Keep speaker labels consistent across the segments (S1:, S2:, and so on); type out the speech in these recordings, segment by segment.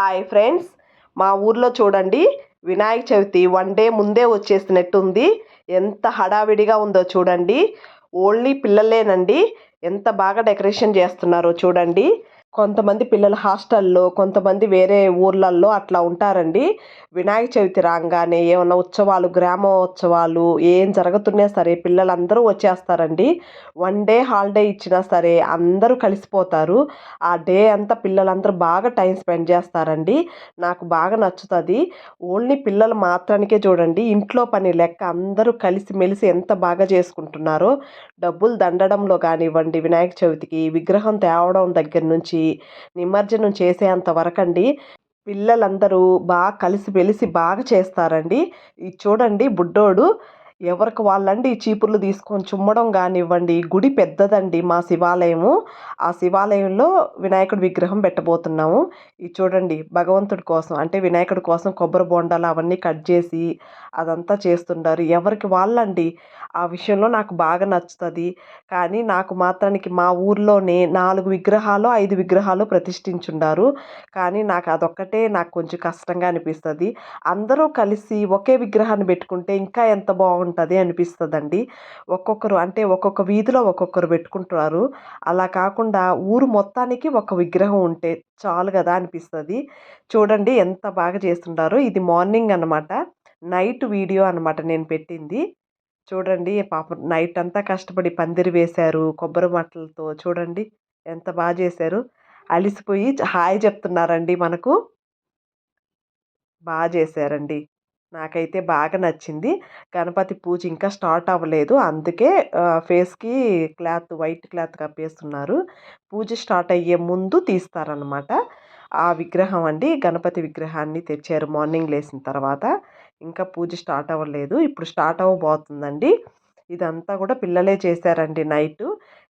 S1: Hi friends మా ఊర్లో చూడండి వినాయక చవితి వన్ డే ముందే వచ్చేసినట్టుంది. ఎంత హడావిడిగా ఉందో చూడండి. ఓన్లీ పిల్లలేనండి. ఎంత బాగా డెకరేషన్ చేస్తున్నారో చూడండి. కొంతమంది పిల్లలు హాస్టల్లో కొంతమంది వేరే ఊర్లల్లో అట్లా ఉంటారండి. వినాయక చవితి రాగానే ఏమైనా ఉత్సవాలు గ్రామోత్సవాలు ఏం జరుగుతున్నా సరే పిల్లలందరూ వచ్చేస్తారండి. వన్ డే హాలిడే ఇచ్చినా సరే అందరూ కలిసిపోతారు. ఆ డే అంతా పిల్లలందరూ బాగా టైం స్పెండ్ చేస్తారండి. నాకు బాగా నచ్చుతుంది. ఓన్లీ పిల్లలు మాత్రానికే చూడండి. ఇంట్లో పని లెక్క అందరూ కలిసి మెలిసి ఎంత బాగా చేసుకుంటున్నారో డబ్బులు దండడంలో కానివ్వండి వినాయక చవితికి విగ్రహం తేవడం దగ్గర నుంచి నిమజ్జనం చేసేంత వరకండి పిల్లలందరూ బాగా కలిసిమెలిసి బాగా చేస్తారండి. ఇది చూడండి బుడ్డోడు ఎవరికి వాళ్ళండి చీపుర్లు తీసుకొని చుమ్మడం కానివ్వండి గుడి పెద్దదండి మా శివాలయము. ఆ శివాలయంలో వినాయకుడి విగ్రహం పెట్టబోతున్నాము. ఇది చూడండి భగవంతుడి కోసం అంటే వినాయకుడి కోసం కొబ్బరి బొండాలు అవన్నీ కట్ చేసి అదంతా చేస్తుంటారు. ఎవరికి వాళ్ళండి? ఆ విషయంలో నాకు బాగా నచ్చుతుంది. కానీ నాకు మాత్రానికి మా ఊర్లోనే నాలుగు విగ్రహాలు ఐదు విగ్రహాలు ప్రతిష్ఠించుండారు. కానీ నాకు అదొక్కటే నాకు కొంచెం కష్టంగా అనిపిస్తుంది. అందరూ కలిసి ఒకే విగ్రహాన్ని పెట్టుకుంటే ఇంకా ఎంత బాగుంటుంది ఉంటుంది అనిపిస్తుందండి. ఒక్కొక్కరు అంటే ఒక్కొక్క వీధిలో ఒక్కొక్కరు పెట్టుకుంటున్నారు అలా కాకుండా ఊరు మొత్తానికి ఒక విగ్రహం ఉంటే చాలు కదా అనిపిస్తుంది. చూడండి ఎంత బాగా చేస్తుంటారో ఇది మార్నింగ్ అనమాట నైట్ వీడియో అనమాట నేను పెట్టింది. చూడండి పాపం నైట్ అంతా కష్టపడి పందిరి వేశారు కొబ్బరి మట్టలతో చూడండి ఎంత బాగా చేశారు. అలిసిపోయి హాయ్ చెప్తున్నారండి మనకు. బాగా చేశారండి. నాకైతే బాగా నచ్చింది. గణపతి పూజ ఇంకా స్టార్ట్ అవ్వలేదు. అందుకే ఫేస్కి క్లాత్ వైట్ క్లాత్ కప్పేస్తున్నారు. పూజ స్టార్ట్ అయ్యే ముందు తీస్తారనమాట ఆ విగ్రహం అండి. గణపతి విగ్రహాన్ని తెచ్చారు మార్నింగ్ లేచిన తర్వాత. ఇంకా పూజ స్టార్ట్ అవ్వలేదు. ఇప్పుడు స్టార్ట్ అవ్వబోతుందండి. ఇదంతా కూడా పిల్లలే చేశారండి నైట్.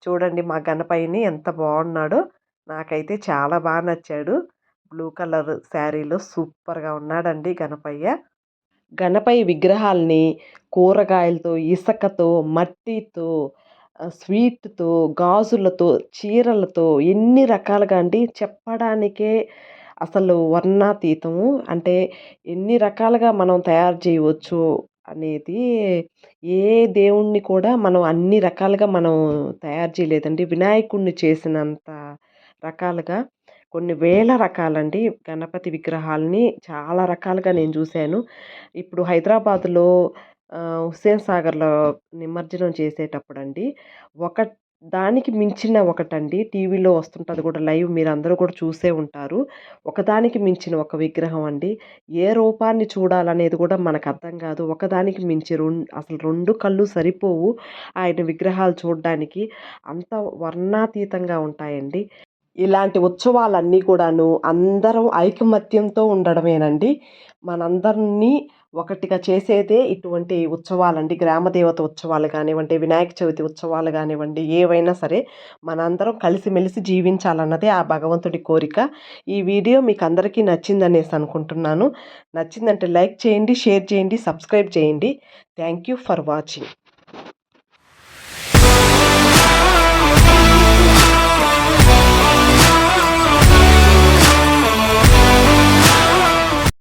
S1: చూడండి మా గణపయ్యని ఎంత బాగున్నాడో. నాకైతే చాలా బాగా నచ్చాడు. బ్లూ కలర్ శారీలో సూపర్గా ఉన్నాడండి గణపయ్య. గణపయ్య విగ్రహాల్ని కూరగాయలతో ఇసుకతో మట్టితో స్వీట్తో గాజులతో చీరలతో ఎన్ని రకాలుగా అండి చెప్పడానికే అసలు వర్ణాతీతము. అంటే ఎన్ని రకాలుగా మనం తయారు చేయవచ్చు అనేది ఏ దేవుణ్ణి కూడా మనం అన్ని రకాలుగా మనం తయారు చేయలేదండి. వినాయకుడిని చేసినంత రకాలుగా కొన్ని వేల రకాలండి గణపతి విగ్రహాలని చాలా రకాలుగా నేను చూశాను. ఇప్పుడు హైదరాబాద్లో హుస్సేన్ సాగర్లో నిమజ్జనం చేసేటప్పుడు అండి ఒక దానికి మించిన ఒకటండి టీవీలో వస్తుంటుంది కూడా లైవ్ మీరు అందరూ కూడా చూసే ఉంటారు. ఒకదానికి మించిన ఒక విగ్రహం అండి. ఏ రూపాన్ని చూడాలనేది కూడా మనకు అర్థం కాదు. ఒకదానికి మించి రెండు అసలు రెండు కళ్ళు సరిపోవు. ఆయన విగ్రహాలు చూడడానికి అంత వర్ణాతీతంగా ఉంటాయండి. ఇలాంటి ఉత్సవాలన్నీ కూడాను అందరం ఐకమత్యంతో ఉండడమేనండి. మనందరినీ ఒకటిగా చేసేదే ఇటువంటి ఉత్సవాలండి. గ్రామదేవత ఉత్సవాలు కానివ్వండి వినాయక చవితి ఉత్సవాలు కానివ్వండి ఏవైనా సరే మనందరం కలిసిమెలిసి జీవించాలన్నదే ఆ భగవంతుడి కోరిక. ఈ వీడియో మీకు అందరికీ నచ్చిందనేసి అనుకుంటున్నాను. నచ్చిందంటే లైక్ చేయండి షేర్ చేయండి సబ్స్క్రైబ్ చేయండి. Thank you for watching.